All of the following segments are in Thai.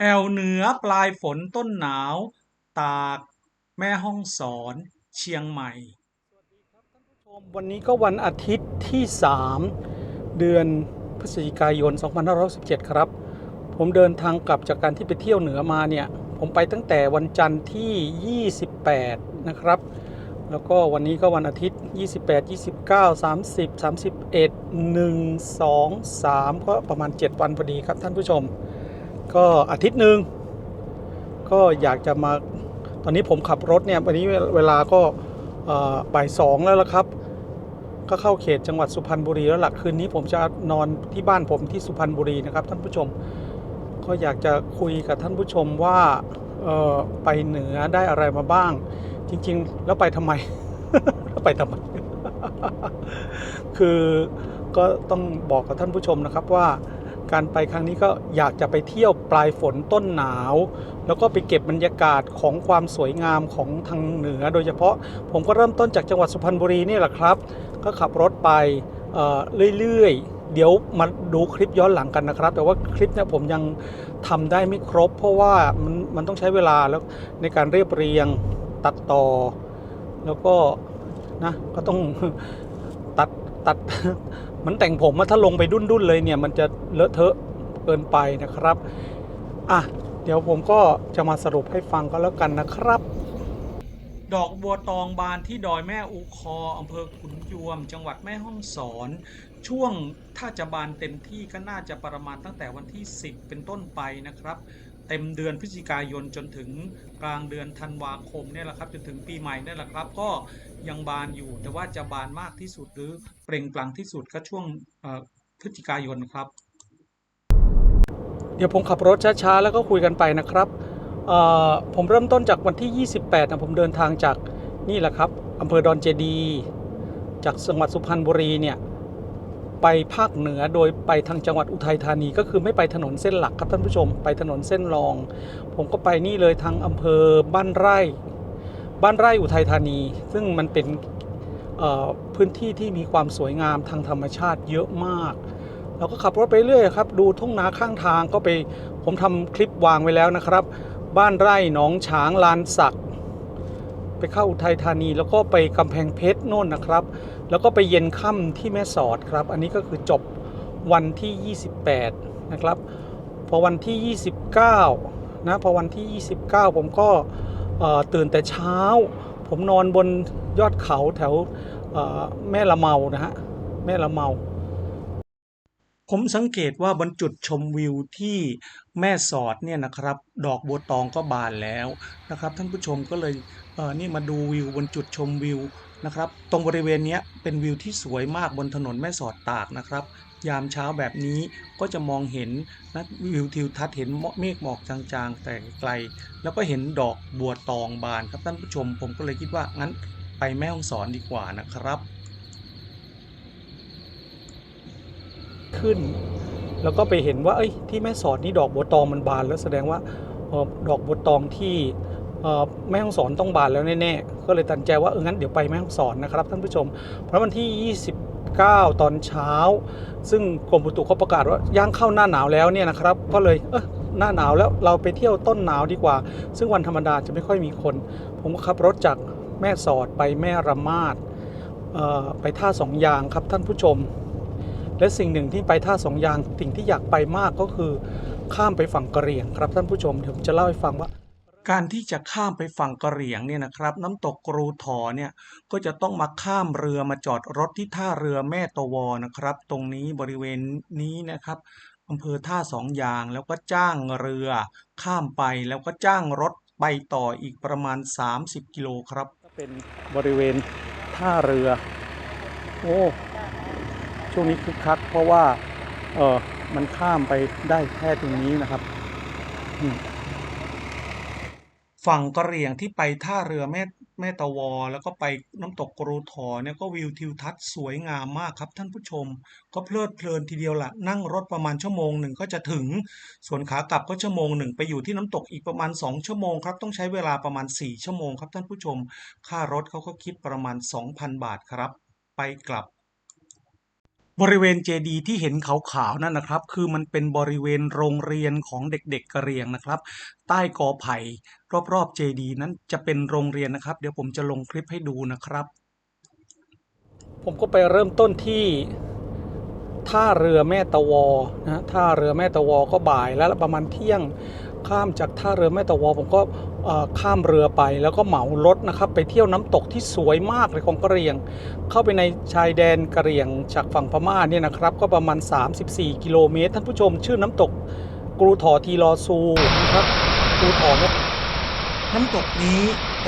แอวเหนือปลายฝนต้นหนาว ตาก แม่ห้องสอน เชียงใหม่ สวัสดีครับท่านผู้ชม วันนี้ก็วันอาทิตย์ที่ 3 เดือนพฤศจิกายน 2517ครับ ผมเดินทางกลับจากการที่ไปเที่ยวเหนือมาเนี่ย ผมไปตั้งแต่วันจันทร์ที่ 28 นะครับ แล้วก็วันนี้ก็วันอาทิตย์ 28 29 30 31 1 2 3 ก็ประมาณ 7 วันพอดีครับท่านผู้ชม ก็อาทิตย์หนึ่งก็อยากจะมาตอนนี้ผมขับรถเนี่ยวันนี้เวลาก็บ่ายสองแล้วละครับ ก็เข้าเขตจังหวัดสุพรรณบุรีแล้วหลักคืนนี้ผมจะนอนที่บ้านผมที่สุพรรณบุรีนะครับ ท่านผู้ชม ก็อยากจะคุยกับท่านผู้ชมว่าไปเหนือได้อะไรมาบ้าง จริง ๆ แล้วไปทำไม แล้วไปทำไม คือก็ต้องบอกกับท่านผู้ชมนะครับว่า การไปครั้งนี้ก็อยากจะไปเที่ยวปลายฝนต้นหนาว แล้วก็ไปเก็บบรรยากาศของความสวยงามของทางเหนือ โดยเฉพาะผมก็เริ่มต้นจากจังหวัดสุพรรณบุรีนี่แหละครับ ก็ขับรถไปเเรื่อยๆ เดี๋ยวมาดูคลิปย้อนหลังกันนะครับ แต่ว่าคลิปเนี่ยผมยังทำได้ไม่ครบ เพราะว่ามันมันต้องใช้เวลาแล้วในการเรียบเรียงตัดต่อ แล้วก็นะก็ต้องตัดตัด มันแต่งผมอะถ้าลงไปดุ้นๆเลยเนี่ย มันจะเลอะเทอะเกินไปนะครับ อะ เดี๋ยวผมก็จะมาสรุปให้ฟังก็แล้วกันนะครับ ดอกบัวตองบานที่ดอยแม่อูคออำเภอขุนยวม จังหวัดแม่ฮ่องสอน ช่วงถ้าจะบานเต็มที่ก็น่าจะประมาณตั้งแต่วันที่ 10 เป็นต้นไปนะครับเต็มเดือนพฤศจิกายนจนถึงกลางเดือนธันวาคมเนี่ยแหละครับจนถึงปีใหม่เนี่ยแหละครับ ก็ ยังบานอยู่ แต่ว่าจะบานมากที่สุดหรือเปล่งปลั่งที่สุดก็ช่วงพฤศจิกายนครับ เดี๋ยวผมขับรถช้าๆ แล้วก็คุยกันไปนะครับผมเริ่มต้นจากวันที่ 28นะผมเดินทางจากนี่แหละครับอำเภอดอนเจดีย์จากจังหวัดสุพรรณบุรีเนี่ยไปภาคเหนือโดยไปทางจังหวัดอุทัยธานี ก็คือไม่ไปถนนเส้นหลักครับท่านผู้ชม ไปถนนเส้นรอง ผมก็ไปนี่เลยทางอำเภอบ้านไร่ บ้านไร่อุทัยธานี ซึ่งมันเป็นพื้นที่ที่มีความสวยงามทางธรรมชาติเยอะมาก เราก็ขับรถไปเรื่อยครับ ดูทุ่งนาข้างทางก็ไปผมทำคลิปวางไว้แล้วนะครับ บ้านไร่หนองฉางลานสัก ไปเข้าอุทัยธานี แล้วก็ไปกำแพงเพชรโน่นนะครับ แล้วก็ไปเย็นค่ำที่แม่สอดครับ อันนี้ก็คือจบวันที่ 28 นะครับ พอวันที่ 29 นะ พอวันที่ 29 ผมก็ ตื่นแต่เช้า ผมนอนบนยอดเขาแถวแม่ละเมานะฮะแม่ละเมา ผมสังเกตว่าบนจุดชมวิวที่แม่สอดเนี่ยนะครับ ดอกบัวตองก็บานแล้วนะครับ ท่านผู้ชมก็เลยเนี่มาดูวิวบนจุดชมวิวนะครับ ตรงบริเวณนี้เป็นวิวที่สวยมากบนถนนแม่สอดตากนะครับ ยามเช้าแบบนี้ก็จะมองเห็นนะวิวทิวทัศน์เห็นเมฆหมอกจางๆ แต่ไกล แล้วก็เห็นดอกบัวตองบานครับท่านผู้ชม ผมก็เลยคิดว่างั้นไปแม่ฮ่องสอนดีกว่านะครับ ขึ้น แล้วก็ไปเห็นว่าเอ้ยที่แม่สอดนี่ดอกบัวตองมันบานแล้วแสดงว่าออดอกบัวตองที่แม่ฮ่องสอนต้องบานแล้วแน่ๆ ก็เลยตัดใจว่าเอองั้นเดี๋ยวไปแม่ฮ่องสอนนะครับท่านผู้ชม เพราะวันที่ 9 ตอนเช้า ซึ่งกรมอุตุเขาประกาศว่าย่างเข้าหน้าหนาวแล้วเนี่ยนะครับก็เลยเออหน้าหนาวแล้วเราไปเที่ยวต้นหนาวดีกว่า ซึ่งวันธรรมดาจะไม่ค่อยมีคน ผมก็ขับรถจากแม่สอดไปแม่ระมาดไปท่าสองยางครับท่านผู้ชม และสิ่งหนึ่งที่ไปท่าสองยางสิ่งที่อยากไปมากก็คือข้ามไปฝั่งกะเหรี่ยงครับท่านผู้ชมเดี๋ยวผมจะเล่าให้ฟังว่า การที่จะข้ามไปฝั่งกะเหรี่ยงเนี่ยนะครับ น้ำตกกรูถอเนี่ยก็จะต้องมาข้ามเรือมาจอดรถที่ท่าเรือแม่ตะวอนะครับ ตรงนี้บริเวณนี้นะครับอำเภอท่าสองยางแล้วก็จ้างเรือ ข้ามไปแล้วก็จ้างรถไปต่ออีกประมาณ 30 กิโลครับก็เป็นบริเวณท่าเรือ โอ้ช่วงนี้คึกคัก เพราะว่าเออมันข้ามไปได้แค่ตรงนี้นะครับ ฝั่งกะเหรี่ยงที่ไปท่าเรือแม่แม่ตะวอ แล้วก็ไปน้ำตกกรูถอเนี่ยก็วิวทิวทัศน์สวยงามมากครับท่านผู้ชม ก็เพลิดเพลินทีเดียวละนั่งรถประมาณชั่วโมงหนึ่งก็จะถึง ส่วนขากลับก็ชั่วโมงหนึ่งไปอยู่ที่น้ำตกอีกประมาณ 2 ชั่วโมงครับต้องใช้เวลาประมาณ 4 ชั่วโมงครับท่านผู้ชม ค่ารถเขาก็คิดประมาณ 2,000 บาทครับ ไปกลับ บริเวณเจดีที่เห็นขาวๆนั่นนะครับ คือมันเป็นบริเวณโรงเรียนของเด็กๆกระเรียงนะครับ ใต้กอไผ่รอบๆเจดีนั้นจะเป็นโรงเรียนนะครับ เดี๋ยวผมจะลงคลิปให้ดูนะครับ ผมก็ไปเริ่มต้นที่ท่าเรือแม่ตะวอนะท่าเรือแม่ตะวอก็บ่ายแล้วประมาณเที่ยงข้ามจากท่าเรือแม่ตะวอผมก็ ข้ามเรือไปแล้วก็เหมารถนะครับ ไปเที่ยวน้ำตกที่สวยมากเลยของกะเหรี่ยง เข้าไปในชายแดนกะเหรี่ยงจากฝั่งพม่าเนี่ยนะครับ ก็ประมาณ 34 กิโลเมตร ท่านผู้ชม ชื่อน้ำตกกรูถอทีลอซูนะครับกรูถอเนี่ยน้ำตกนี้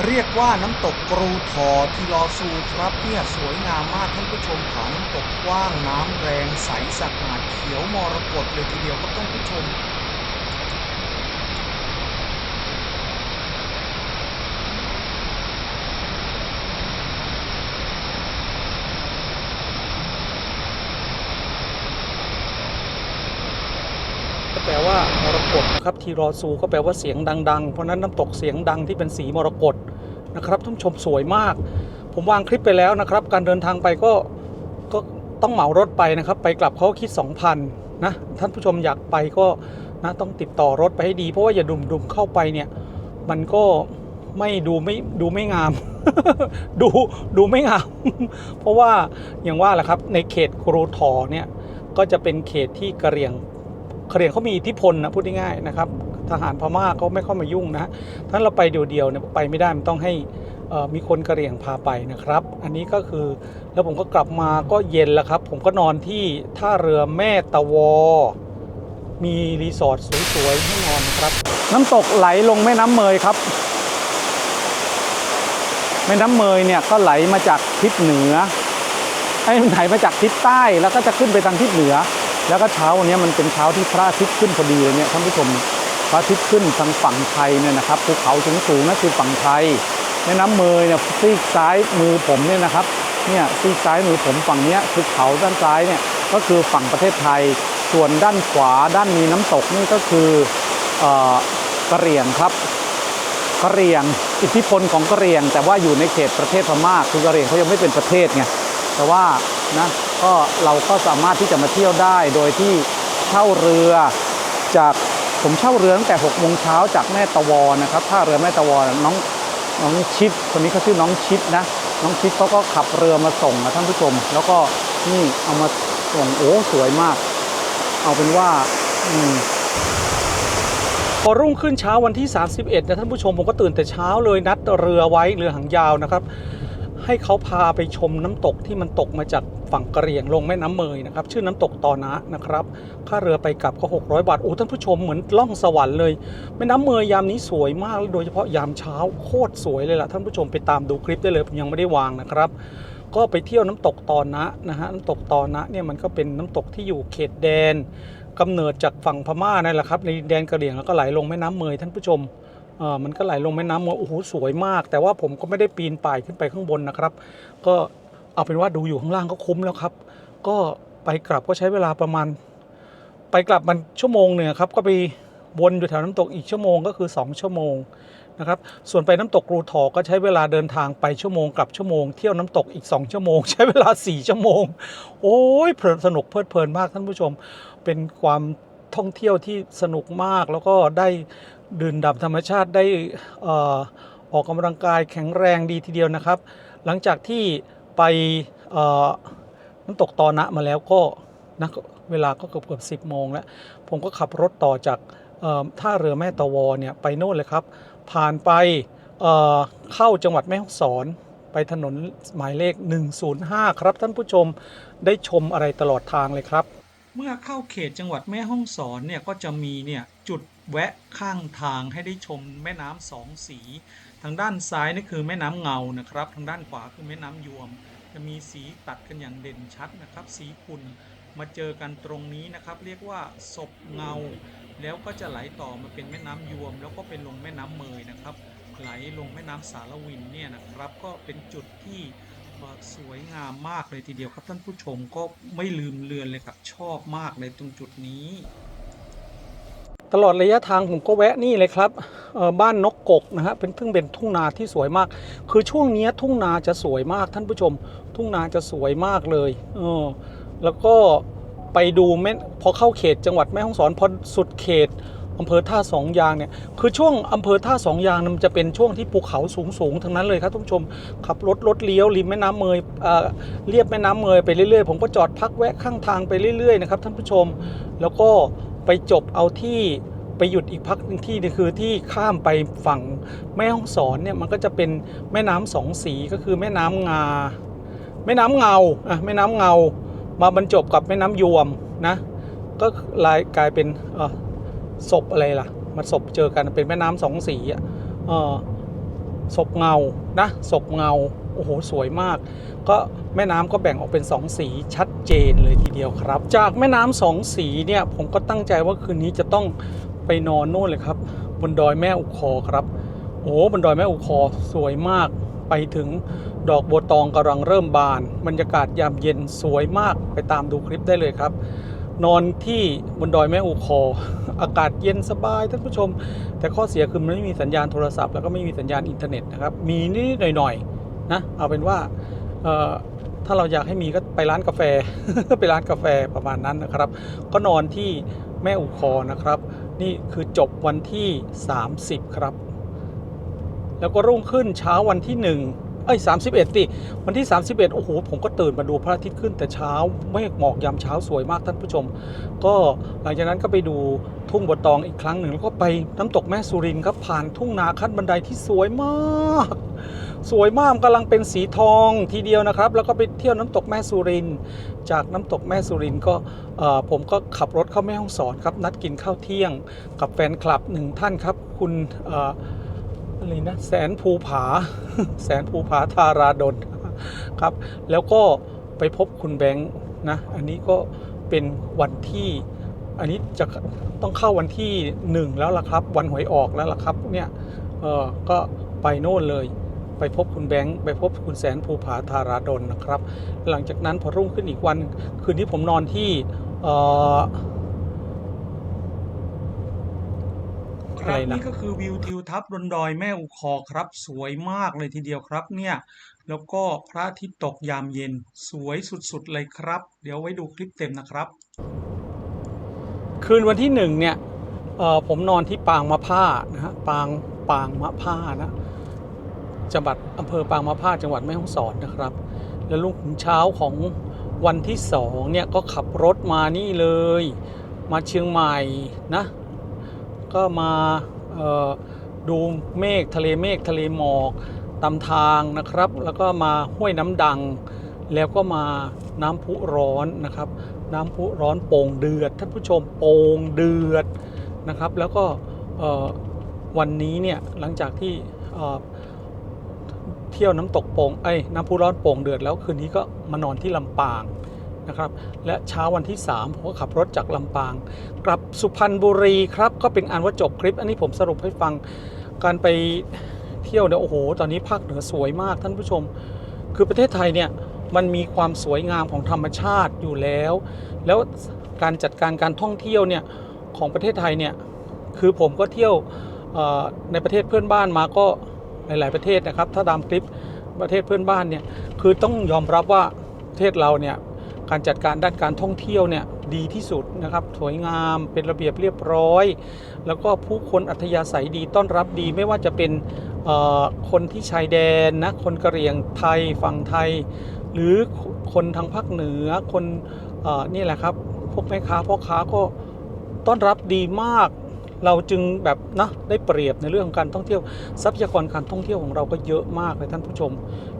เรียกว่าน้ำตกกรูทอทีลอซูครับเนี่ยสวยงามมากท่านผู้ชมขาน้ำตกกว้างน้ำแรงใสสะอาดเขียวมรกตเลยทีเดียวครับท่านผู้ชม ก็แปลว่ามรกต นะครับทีรอซูก็แปลว่าเสียงดังๆ เพราะฉะนั้นน้ำตกเสียงดังที่เป็นสีมรกตนะครับท่านชมสวยมาก ผมวางคลิปไปแล้วนะครับ การเดินทางไปก็ก็ต้องเหมารถไปนะครับ ไปกลับเขาคิด 2,000นะท่านผู้ชมอยากไปก็นะต้องติดต่อรถไปให้ดี เพราะว่าอย่าดุมๆเข้าไปเนี่ยมันก็ไม่ดูไม่ดูไม่งาม ดูดูไม่งาม เพราะว่าอย่างว่าแหละครับในเขตกรูทอเนี่ยก็จะเป็นเขตที่กระเรียง กะเรียงเขามีอิทธิพลนะพูดง่ายๆนะครับทหารพม่าเขาไม่เข้ามายุ่งนะท่านเราไปเดียวๆเนี่ยไปไม่ได้มันต้องให้มีคนกะเหรี่ยงพาไปนะครับ อันนี้ก็คือแล้วผมก็กลับมาก็เย็นแล้วครับ ผมก็นอนที่ท่าเรือแม่ตะวอ มีรีสอร์ทสวยๆให้นอนนะครับ น้ำตกไหลลงแม่น้ำเมยครับ แม่น้ำเมยเนี่ยก็ไหลมาจากทิศเหนือไอ้ไหลมาจากทิศใต้แล้วก็จะขึ้นไปทางทิศเหนือ แล้วก็เช้าวันนี้มันเป็นเช้าที่พระอาทิตย์ขึ้นพอดีเลยเนี่ยท่านผู้ชมพระอาทิตย์ขึ้นทางฝั่งไทยเนี่ยนะครับภูเขาสูงสูงนั่นคือฝั่งไทยแม่น้ำเมยเนี่ยซีกซ้ายมือผมเนี่ยนะครับเนี่ยซีกซ้ายมือผมฝั่งเนี้ยคือเขาด้านซ้ายเนี่ยก็คือฝั่งประเทศไทย ส่วนด้านขวาด้านมีน้ำตกนี่ก็คือเอ่อกะเหรี่ยงครับกะเหรี่ยงอิทธิพลของกะเหรี่ยง แต่ว่าอยู่ในเขตประเทศพม่าคือกะเหรี่ยงเขายังไม่เป็นประเทศไงแต่ว่านะ ก็เราก็สามารถที่จะมาเที่ยวได้โดยที่เช่าเรือจากผมเช่าเรือตั้งแต่6โมงเช้าจากแม่ตะวอนะครับท่าเรือแม่ตะวอน้องน้องชิดคนนี้เขาชื่อน้องชิดนะ น้องชิดเขาก็ขับเรือมาส่งนะท่านผู้ชม แล้วก็นี่เอามาส่งโอ้สวยมาก เอาเป็นว่าอืมพอรุ่งขึ้นเช้าวันที่ 31นะท่านผู้ชมผมก็ตื่นแต่เช้าเลยนัดเรือไว้เรือหางยาวนะครับ ให้เขาพาไปชมน้ำตกที่มันตกมาจากฝั่งกระเรียงลงแม่น้ำเมยนะครับ ชื่อน้ำตกตอนะนะครับ ค่าเรือไปกลับก็ 600 บาท โอ้ท่านผู้ชมเหมือนล่องสวรรค์เลย แม่น้ำเมยยามนี้สวยมาก โดยเฉพาะยามเช้าโคตรสวยเลยล่ะ ท่านผู้ชมไปตามดูคลิปได้เลยผมยังไม่ได้วางนะครับก็ไปเที่ยวน้ำตกตอนะนะฮะน้ำตกตอนะเนี่ยมันก็เป็นน้ำตกที่อยู่เขตแดนกำเนิดจากฝั่งพม่านั่นแหละครับในแดนกระเหรี่ยงแล้วก็ไหลลงแม่น้ำเมยท่านผู้ชม มันก็ไหลลงแม่น้ำมยโอ้โหสวยมาก แต่ว่าผมก็ไม่ได้ปีนป่ายขึ้นไปข้างบนนะครับ ก็เอาเป็นว่าดูอยู่ข้างล่างก็คุ้มแล้วครับ ก็ไปกลับก็ใช้เวลาประมาณ ไปกลับมันชั่วโมงหนึ่งครับก็ไปวนอยู่แถวน้ำตกอีกชั่วโมงก็คือ 2 ชั่วโมงนะครับส่วนไปน้ำตกรูทอก็ใช้เวลาเดินทางไปชั่วโมงกลับชั่วโมงเที่ยวน้ำตกอีก 2 ชั่วโมง ใช้เวลา 4 ชั่วโมง โอ้ยเพลินสนุกเพลิดเพลินมากท่านผู้ชม เป็นความท่องเที่ยวที่สนุกมากแล้วก็ได้ ดื่นด่ำธรรมชาติได้อออกกำลังกายแข็งแรงดีทีเดียวนะครับ หลังจากที่ไปน้ำตกตอนะมาแล้วก็นะเวลาก็เกือบเกือบสิบโมงแล้ว ผมก็ขับรถต่อจากท่าเรือแม่ตะวอเนี่ยไปโน่นเลยครับ ผ่านไปเเข้าจังหวัดแม่ฮ่องสอนไปถนนหมายเลข 105 ครับท่านผู้ชมได้ชมอะไรตลอดทางเลยครับ เมื่อเข้าเขตจังหวัดแม่ฮ่องสอนเนี่ยก็จะมีเนี่ยจุดแวะข้างทางให้ได้ชมแม่น้ำสองสี ทางด้านซ้ายนี่คือแม่น้ำเงานะครับ ทางด้านขวาคือแม่น้ำยวม จะมีสีตัดกันอย่างเด่นชัดนะครับ สีขุ่นมาเจอกันตรงนี้นะครับ เรียกว่าศพเงา แล้วก็จะไหลต่อมาเป็นแม่น้ำยวม แล้วก็เป็นลงแม่น้ำเมยนะครับ ไหลลงแม่น้ำสารวินเนี่ยนะครับ ก็เป็นจุดที่ สวยงามมากเลยทีเดียวครับท่านผู้ชมก็ไม่ลืมเลือนเลยครับชอบมากเลยตรงจุดนี้ ตลอดระยะทางผมก็แวะนี่เลยครับบ้านนกกกนะฮะเป็นเพิ่งเป็นทุ่งนาที่สวยมาก คือช่วงเนี้ยทุ่งนาจะสวยมากท่านผู้ชม ทุ่งนาจะสวยมากเลยเออแล้วก็ไปดูแม่พอเข้าเขตจังหวัดแม่ฮ่องสอนพอสุดเขต อำเภอท่าสองยางเนี่ยคือช่วงอำเภอท่าสองยางมันจะเป็นช่วงที่ภูเขาสูงสูงๆทั้งนั้นเลยครับท่านผู้ชมขับรถรถเลี้ยวริมแม่น้ำเมยเเรียบแม่น้ำเมยไปเรื่อยๆ ผมก็จอดพักแวะข้างทางไปเรื่อยๆนะครับท่านผู้ชม แล้วก็ไปจบเอาที่ไปหยุดอีกพักหนึงที่นึงคือที่ข้ามไปฝั่งแม่ฮ่องสอนเนี่ยมันก็จะเป็นแม่น้ำสองสีก็คือแม่น้ำงา แม่น้ำเงาอะแม่น้ำเงา มาบรรจบกับแม่น้ำยวมนะก็ลายกลายเป็นอ่อ ศพอะไรล่ะมาศพเจอกันเป็นแม่น้ำสองสีอะศพเงานะศพเงาโอ้โหสวยมาก ก็แม่น้ำก็แบ่งออกเป็นสองสีชัดเจนเลยทีเดียวครับ จากแม่น้ำสองสีเนี่ยผมก็ตั้งใจว่าคืนนี้จะต้องไปนอนโน่นเลยครับบนดอยแม่อุคอครับ โอ้บนดอยแม่อุคอสวยมากไปถึงดอกบัวตองกำลังเริ่มบาน บรรยากาศยามเย็นสวยมากไปตามดูคลิปได้เลยครับ นอนที่บนดอยแม่อุคอ อากาศเย็นสบายท่านผู้ชม แต่ข้อเสียคือมันไม่มีสัญญาณโทรศัพท์แล้วก็ไม่มีสัญญาณอินเทอร์เน็ตนะครับ มีนิดๆหน่อยๆนะเอาเป็นว่าถ้าเราอยากให้มีก็ไปร้านกาแฟไปร้านกาแฟประมาณนั้นนะครับ ก็นอนที่แม่อุคอนะครับ นี่คือจบวันที่ 30 ครับ แล้วก็รุ่งขึ้นเช้าวันที่ 1 เอ้ย31ติวันที่ 31 โอ้โห ผมก็ตื่นมาดูพระอาทิตย์ขึ้นแต่เช้าเมฆหมอกยามเช้าสวยมากท่านผู้ชม ก็หลังจากนั้นก็ไปดูทุ่งบัวตองอีกครั้งหนึ่ง แล้วก็ไปน้ำตกแม่สุรินครับผ่านทุ่งนาขั้นบันไดที่สวยมาก สวยมากกำลังเป็นสีทองทีเดียวนะครับ แล้วก็ไปเที่ยวน้ำตกแม่สุรินจากน้ำตกแม่สุรินก็ผมก็ขับรถเข้าแม่ห้องสอนครับนัดกินข้าวเที่ยง กับแฟนคลับหนึ่งท่านครับ คุณ อะไรนะแสนภูผา แสนภูผาธาราดลครับ แล้วก็ไปพบคุณแบงค์นะ อันนี้ก็เป็นวันที่อันนี้จะต้องเข้าวันที่หนึ่งแล้วล่ะครับ วันหวยออกแล้วล่ะครับเนี่ยเออก็ไปโน่นเลย ไปพบคุณแบงค์ไปพบคุณแสนภูผาธาราดลนะครับ หลังจากนั้นพอรุ่งขึ้นอีกวันคืนนี้ผมนอนที่เออ อะไรรับนะนี่ก็คือวิวทิวทัศน์บนดอยแม่อุคอครับ สวยมากเลยทีเดียวครับเนี่ย แล้วก็พระอาทิตย์ตกยามเย็นสวยสุดๆเลยครับ เดี๋ยวไว้ดูคลิปเต็มนะครับ คืนวันที่หนึ่งเนี่ยเอ่อผมนอนที่ปางมะผ้านะฮะปางปางมะผ้านะจังหวัดอำเภอปางมะผ้าจังหวัดแม่ฮ่องสอนนะครับ แล้วลุงถึงเช้าของวันที่สองเนี่ยก็ขับรถมานี่เลย มาเชียงใหม่นะ ก็มาดูเมฆทะเลเมฆทะเลหมอกตามทางนะครับ แล้วก็มาห้วยน้ำดัง แล้วก็มาน้ำพุร้อนนะครับ น้ำพุร้อนโป่งเดือดท่านผู้ชมโป่งเดือดนะครับ แล้วก็วันนี้เนี่ยหลังจากที่เที่ยวน้ำตกโป่งเอ้น้ำพุร้อนโป่งเดือดแล้วคืนนี้ก็มานอนที่ลำปาง นะครับ และเช้าวันที่ 3 ผมก็ขับรถจากลำปาง กลับสุพรรณบุรีครับ ก็เป็นอันว่าจบคลิป อันนี้ผมสรุปให้ฟังการไปเที่ยวเนี่ยโอ้โห ตอนนี้ภาคเหนือสวยมากท่านผู้ชม คือประเทศไทยเนี่ยมันมีความสวยงามของธรรมชาติอยู่แล้ว แล้วการจัดการการท่องเที่ยวเนี่ยของประเทศไทยเนี่ยคือผมก็เที่ยวในประเทศเพื่อนบ้านมาก็หลาย ๆ ประเทศนะครับ ถ้าตามคลิปประเทศเพื่อนบ้านเนี่ยคือต้องยอมรับว่าประเทศเราเนี่ย การจัดการด้านการท่องเที่ยวเนี่ยดีที่สุดนะครับสวยงามเป็นระเบียบเรียบร้อย แล้วก็ผู้คนอัธยาศัยดีต้อนรับดีไม่ว่าจะเป็นคนที่ชายแดนนะคนกะเหรี่ยงไทยฝั่งไทย หรือคนทางภาคเหนือคนอนี่แหละครับพวกแม่ค้าพ่อค้าก็ต้อนรับดีมาก เราจึงแบบนะได้เปรียบในเรื่องของการท่องเที่ยวทรัพยากรการท่องเที่ยวของเราก็เยอะมากเลยท่านผู้ชม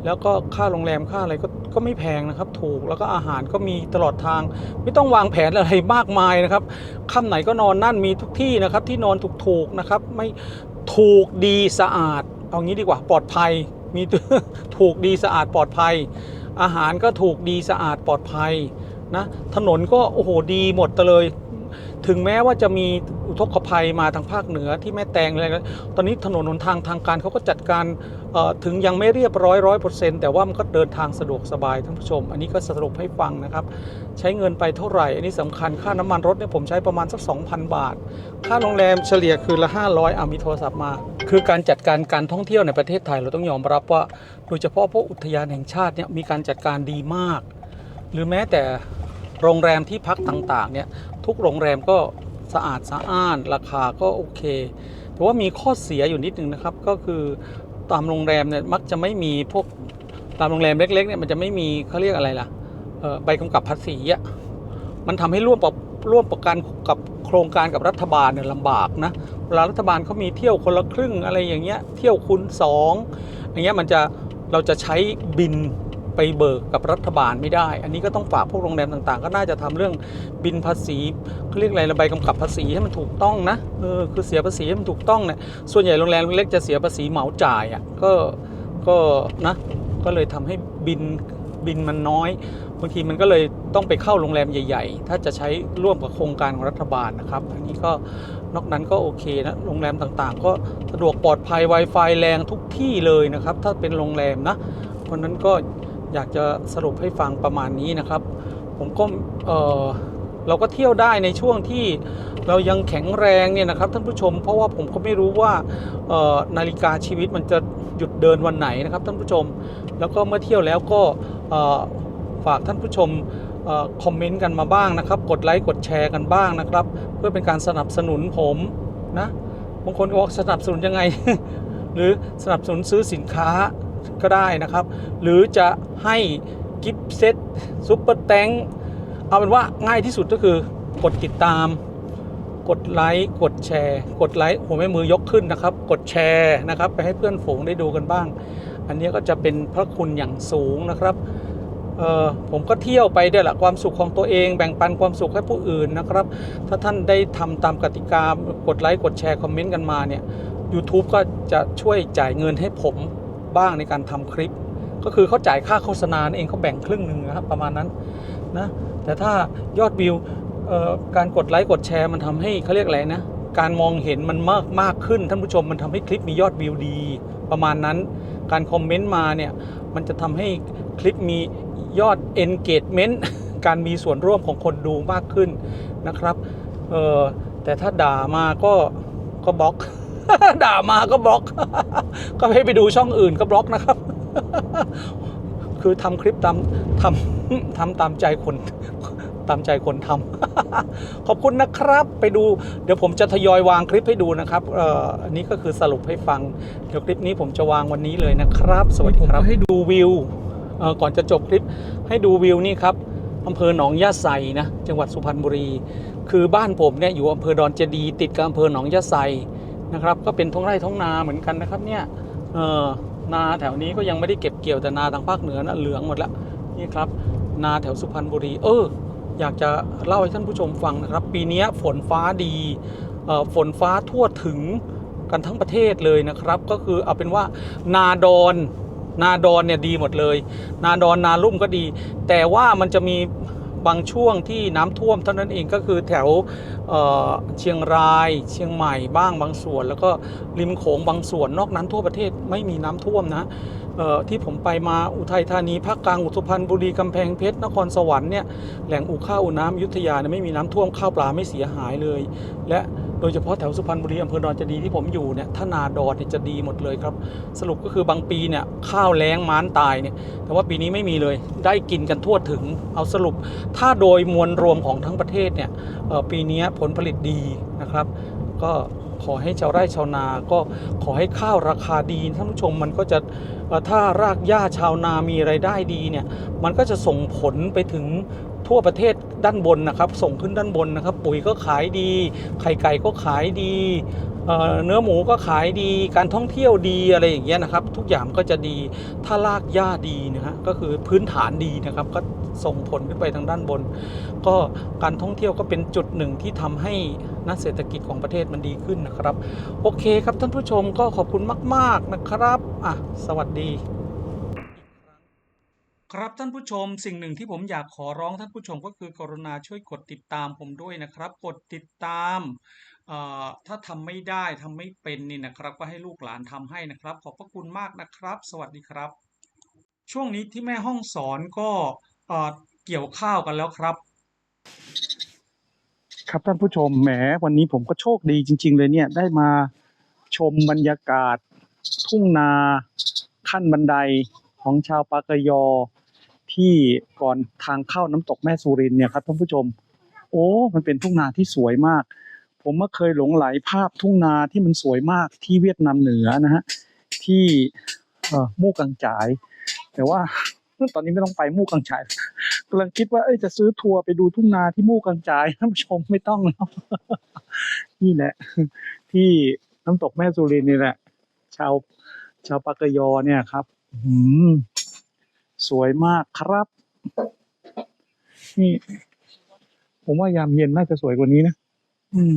แล้วก็ค่าโรงแรมค่าอะไรก็ก็ไม่แพงนะครับถูกแล้วก็อาหารก็มีตลอดทาง ไม่ต้องวางแผนอะไรมากมายนะครับค่ำไหนก็นอนนั่นมีทุกที่นะครับที่นอนถูกๆนะครับไม่ถูกดีสะอาด เอางี้ดีกว่าปลอดภัยมีถูกดีสะอาดปลอดภัย อาหารก็ถูกดีสะอาดปลอดภัยนะถนนก็โอ้โหดีหมดเลย ถึงแม้ว่าจะมีอุทกภัยมาทางภาคเหนือที่แม่แตงอะไรตอนนี้ถนนหนทางทางการเขาก็จัดการถึงยังไม่เรียบร้อยร้อยเปอร์เซ็นต์แต่ว่ามันก็เดินทางสะดวกสบายท่านผู้ชม อันนี้ก็สรุปให้ฟังนะครับ ใช้เงินไปเท่าไหร่ อันนี้สำคัญค่าน้ำมันรถเนี่ยผมใช้ประมาณสัก 2,000 บาท ค่าโรงแรมเฉลี่ยคืนละ 500อามีโทรศัพท์มา คือการจัดการการท่องเที่ยวในประเทศไทยเราต้องยอมรับว่า โดยเฉพาะพวกอุทยานแห่งชาติเนี่ยมีการจัดการดีมาก หรือแม้แต่โรงแรมที่พักต่างๆเนี่ย ทุกโรงแรมก็สะอาดสะอ้าน ราคาก็โอเค แต่ว่ามีข้อเสียอยู่นิดนึงนะครับ ก็คือตามโรงแรมเนี่ยมักจะไม่มีพวกตามโรงแรมเล็กๆเนี่ยมันจะไม่มีเขาเรียกอะไรล่ะใบกำกับภาษีอะมันทำให้ร่วมประร่วมประกันกับโครงการกับรัฐบาลเนี่ยลำบากนะเวลารัฐบาลเขามีเที่ยวคนละครึ่งอะไรอย่างเงี้ยเที่ยวคูณสองอย่างเงี้ยมันจะเราจะใช้บิน ไปเบิกกับรัฐบาลไม่ได้ อันนี้ก็ต้องฝากพวกโรงแรมต่างๆ ก็น่าจะทำเรื่องบินภาษีเขาเรียกอะไรระบายกำกับภาษีให้มันถูกต้องนะเออคือเสียภาษีให้มันถูกต้องเนี่ยส่วนใหญ่โรงแรมเล็กจะเสียภาษีเหมาจ่ายอะก็ก็นะก็เลยทำให้บินบินมันน้อยบางทีมันก็เลยต้องไปเข้าโรงแรมใหญ่ ๆ ถ้าจะใช้ร่วมกับโครงการของรัฐบาลนะครับ อันนี้ก็นอกนั้นก็โอเคนะ โรงแรมต่างๆ ก็สะดวกปลอดภัย Wi-Fi แรงทุกที่เลยนะครับ ถ้าเป็นโรงแรมนะ เพราะนั้นก็ อยากจะสรุปให้ฟังประมาณนี้นะครับ ผมก็เออเราก็เที่ยวได้ในช่วงที่เรายังแข็งแรงเนี่ยนะครับท่านผู้ชม เพราะว่าผมก็ไม่รู้ว่าเออนาฬิกาชีวิตมันจะหยุดเดินวันไหนนะครับท่านผู้ชม แล้วก็เมื่อเที่ยวแล้วก็เออฝากท่านผู้ชมคอมเมนต์กันมาบ้างนะครับ กดไลค์กดแชร์กันบ้างนะครับ เพื่อเป็นการสนับสนุนผมนะบางคนก็บอกสนับสนุนยังไง หรือสนับสนุนซื้อสินค้า ก็ได้นะครับ หรือจะให้กิฟต์เซตซุปเปอร์แตงเอาเป็นว่าง่ายที่สุดก็คือกดติดตาม กดไลค์กดแชร์ กดไลค์หัวแม่มือยกขึ้นนะครับ กดแชร์นะครับ ไปให้เพื่อนฝูงได้ดูกันบ้าง อันนี้ก็จะเป็นพระคุณอย่างสูงนะครับผมก็เที่ยวไปได้แหละความสุขของตัวเอง แบ่งปันความสุขให้ผู้อื่นนะครับ ถ้าท่านได้ทำตามกติกากดไลค์กดแชร์คอมเมนต์กันมาเนี่ย YouTube ก็จะช่วยจ่ายเงินให้ผม บ้างในการทำคลิป ก็คือเขาจ่ายค่าโฆษณาเองเขาแบ่งครึ่งหนึ่งนะครับประมาณนั้นนะแต่ถ้ายอดวิวการกดไลค์กดแชร์มันทำให้เขาเรียกอะไรนะการมองเห็นมันมากมากขึ้นท่านผู้ชมมันทำให้คลิปมียอดวิวดี ประมาณนั้น การคอมเมนต์มาเนี่ยมันจะทำให้คลิปมียอด engagement การมีส่วนร่วมของคนดูมากขึ้นนะครับแต่ถ้าด่ามาก็ก็บล็อก ด่ามาก็บล็อก ก็ให้ไปดูช่องอื่นก็บล็อกนะครับ คือทำคลิปตามทำทำตามใจคนตามใจคนทำขอบคุณนะครับไปดู เดี๋ยวผมจะทยอยวางคลิปให้ดูนะครับเอ่ออันนี้ก็คือสรุปให้ฟัง เดี๋ยวคลิปนี้ผมจะวางวันนี้เลยนะครับ สวัสดีครับให้ดูวิวเอ่อก่อนจะจบคลิปให้ดูวิวนี่ครับอำเภอหนองยะไซนะจังหวัดสุพรรณบุรี คือบ้านผมเนี่ยอยู่อำเภอดอนเจดีย์ติดกับอำเภอหนองยะไซ นะครับ ก็เป็นท้องไร่ท้องนาเหมือนกันนะครับเนี่ยเออนาแถวนี้ก็ยังไม่ได้เก็บเกี่ยวแต่นาทางภาคเหนือนะเหลืองหมดแล้วนี่ครับ นาแถวสุพรรณบุรี เออ อยากจะเล่าให้ท่านผู้ชมฟังนะครับ ปีนี้ฝนฟ้าดีฝนฟ้าทั่วถึงกันทั้งประเทศเลยนะครับ ก็คือเอาเป็นว่านาดอนนาดอนเนี่ยดีหมดเลย นาดอนนาลุ่มก็ดี แต่ว่ามันจะมี บางช่วงที่น้ำท่วมเท่านั้นเองก็คือแถวเเชียงราย เชียงใหม่บ้างบางส่วน แล้วก็ริมโขงบางส่วนนอกนั้นทั่วประเทศไม่มีน้ำท่วมนะที่ผมไปมาอุทัยธานีภาคกลางอุสุพรรณบุรีกำแพงเพชรนครสวรรค์เนี่ยแหล่งอู่ข้าวอู่น้ำยุทธยาเนี่ยไม่มีน้ำท่วมข้าวปลาไม่เสียหายเลย และ โดยเฉพาะแถวสุพรรณบุรีอำเภอดอนเจดีที่ผมอยู่เนี่ยถ้านาดอนเนี่ยจะดีหมดเลยครับ สรุปก็คือบางปีเนี่ยข้าวแล้งม้านตายเนี่ยแต่ว่าปีนี้ไม่มีเลยได้กินกันทั่วถึง เอาสรุปถ้าโดยมวลรวมของทั้งประเทศเนี่ยปีนี้ผลผลิตดีนะครับ ก็ขอให้ชาวไร่ชาวนาก็ขอให้ข้าวราคาดีท่านผู้ชมมันก็จะถ้ารากหญ้าชาวนามีไรายได้ดีเนี่ยมันก็จะส่งผลไปถึง ทั่วประเทศด้านบนนะครับ ส่งขึ้นด้านบนนะครับ ปุ๋ยก็ขายดี ไข่ไก่ก็ขายดีเนื้อหมูก็ขายดี การท่องเที่ยวดีอะไรอย่างเงี้ยนะครับ ทุกอย่างก็จะดี ถ้ารากหญ้าดีนะฮะ ก็คือพื้นฐานดีนะครับ ก็ส่งผลขึ้นไปทางด้านบน ก็การท่องเที่ยวก็เป็นจุดหนึ่งที่ทำให้นักเศรษฐกิจของประเทศมันดีขึ้นนะครับ โอเคครับท่านผู้ชมก็ขอบคุณมาก ๆนะครับ อะ สวัสดี ครับท่านผู้ชมสิ่งหนึ่งที่ผมอยากขอร้องท่านผู้ชมก็คือกรุณาช่วยกดติดตามผมด้วยนะครับ กดติดตามถ้าทำไม่ได้ทำไม่เป็นนี่นะครับ ก็ให้ลูกหลานทำให้นะครับ ขอบพระคุณมากนะครับ สวัสดีครับ ช่วงนี้ที่แม่ห้องสอนก็อ่อเกี่ยวข้าวกันแล้วครับ ครับท่านผู้ชมแหมวันนี้ผมก็โชคดีจริง ๆ เลยเนี่ยได้มาชมบรรยากาศ ทุ่งนาขั้นบันไดของชาวปากยอ ที่ก่อนทางเข้าน้ำตกแม่สุรินเนี่ยครับท่านผู้ชม โอ้มันเป็นทุ่งนาที่สวยมาก ผมก็เคยหลงไหลภาพทุ่งนาที่มันสวยมากที่เวียดนามเหนือนะฮะที่มู่กังจ่าย แต่ว่าตอนนี้ไม่ต้องไปมู่กังจ่ายกำลังคิดว่าเอ้ยจะซื้อทัวร์ไปดูทุ่งนาที่มู่กังจ่ายท่านผู้ชมไม่ต้องแล้วนี่แหละ ที่น้ำตกแม่สุรินนี่แหละ ชาวชาวปากกยอเนี่ยครับ อืม สวยมากครับ นี่ ผมว่ายามเย็นน่าจะสวยกว่านี้นะอืม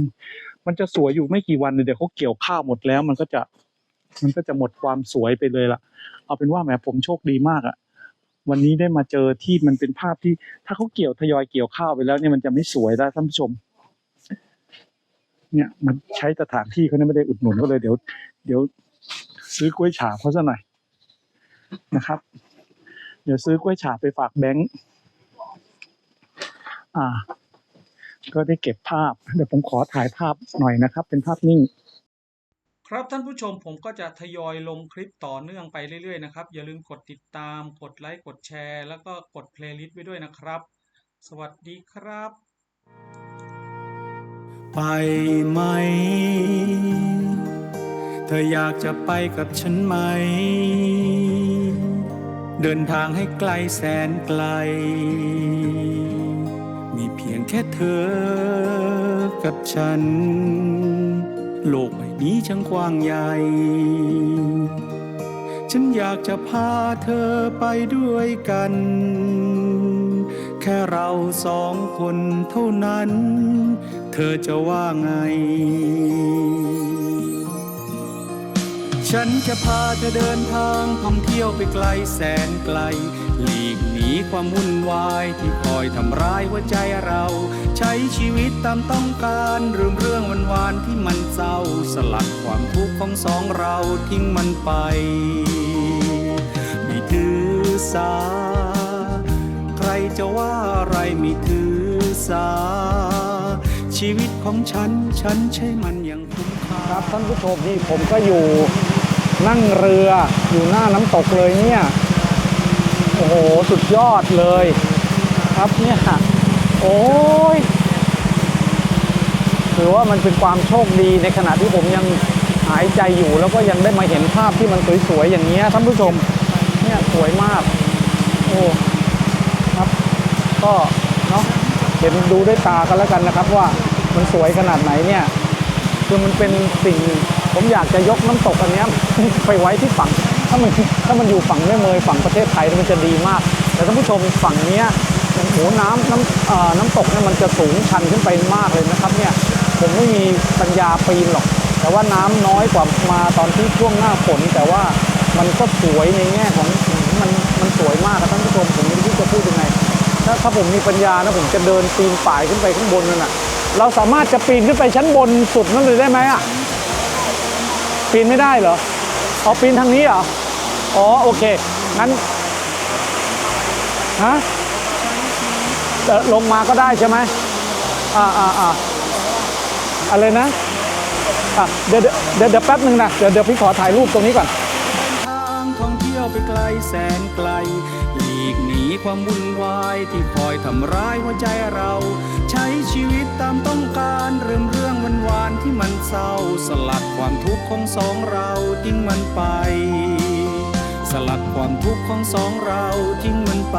มันจะสวยอยู่ไม่กี่วันเดี๋ยวเขาเกี่ยวข้าวหมดแล้ว มันก็จะ มันก็จะหมดความสวยไปเลยล่ะ เอาเป็นว่าแหมผมโชคดีมากอะวันนี้ได้มาเจอที่มันเป็นภาพที่ ถ้าเขาเกี่ยวทยอยเกี่ยวข้าวไปแล้วเนี่ยมันจะไม่สวยแล้วท่านผู้ชม เนี่ย มันใช้สถานที่เขาเนี่ยไม่ได้อุดหนุนก็เลยเดี๋ยว เดี๋ยว ซื้อกล้วยฉาบเขาซะหน่อยนะครับ เดี๋ยวซื้อกล้วยฉาบไปฝากแบงค์อ่า ก็ได้เก็บภาพ เดี๋ยวผมขอถ่ายภาพหน่อยนะครับ เป็นภาพนิ่ง ครับท่านผู้ชมผมก็จะทยอยลงคลิปต่อเนื่องไปเรื่อยๆนะครับ อย่าลืมกดติดตาม กดไลค์ กดแชร์ แล้วก็กดเพลย์ลิสต์ไว้ด้วยนะครับ สวัสดีครับ ไปไหม เธออยากจะไปกับฉันไหม เดินทางให้ไกลแสนไกล มีเพียงแค่เธอกับฉัน โลกใบนี้ช่างกว้างใหญ่ ฉันอยากจะพาเธอไปด้วยกัน แค่เราสองคนเท่านั้น เธอจะว่าไง ฉันจะพาเธอเดินทางท่องเที่ยวไปไกลแสนไกล หลีกหนีความวุ่นวายที่คอยทำร้ายหัวใจเรา ใช้ชีวิตตามต้องการลืมเรื่องวันวานๆที่มันเศร้า สลัดความทุกข์ของสองเราทิ้งมันไปไม่ถือสา ใครจะว่าอะไรไม่ถือสา ชีวิตของฉันฉันใช่มันอยังคุ้มค่า ครับท่านผู้ชมนี่ผมก็อยู่ นั่งเรืออยู่หน้าน้ำตกเลยเนี่ย โอ้โห สุดยอดเลย ครับเนี่ยโอ้ยถือว่ามันเป็นความโชคดีในขณะที่ผมยังหายใจอยู่แล้วก็ยังได้มาเห็นภาพที่มันสวยๆอย่างนี้ท่านผู้ชม เนี่ยสวยมาก โอ้ครับ ก็เนาะเห็นดูด้วยตากันแล้วกันนะครับว่ามันสวยขนาดไหนเนี่ย คือมันเป็นสิ่ง ผมอยากจะยกน้ำตกอันนี้ไปไว้ที่ฝั่ง ถ้ามันถ้ามันอยู่ฝั่งแม่เมยฝั่งประเทศไทยมันจะดีมาก แต่ท่านผู้ชมฝั่งนี้โอ้โหน้ำน้ำน้ำตกเนี่ยมันจะสูงชันขึ้นไปมากเลยนะครับเนี่ยผมไม่มีปัญญาปีนหรอก แต่ว่าน้ำน้อยกว่ามาตอนที่ช่วงหน้าฝน แต่ว่ามันก็สวยในแง่ของมันมันสวยมากครับท่านผู้ชมผมไม่รู้จะพูดยังไงถ้าถ้าผมมีปัญญานะผมจะเดินปีนป่ายขึ้นไปข้างบนนั่นน่ะเราสามารถจะปีนขึ้นไปชั้นบนสุดนั่นเลยได้ไหมอะ ปีนไม่ได้เหรอเอาปีนทางนี้เหรอ อ๋อโอเค งั้น ฮะเอ่อลงมาก็ได้ใช่ไหมอ่าอ่าอ่าอะไรนะอะเดี๋ยวเดี๋ยวเดี๋ยวเดี๋ยวแป๊บหนึ่งนะ เดี๋ยวเดี๋ยวพี่ขอถ่ายรูปตรงนี้ก่อนทางท่องเที่ยวไปไกลแสนไกล ลีกหนีความวุ่นวายที่คอยทำร้ายหัวใจเรา ใช้ชีวิตตามต้องการเริ่มเรื่องวันวานที่มันเศร้า สลัดความทุกข์ของสองเราทิ้งมันไป สลัดความทุกข์ของสองเราทิ้งมันไป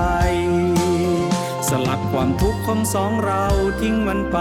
สลัดความทุกข์ของสองเราทิ้งมันไป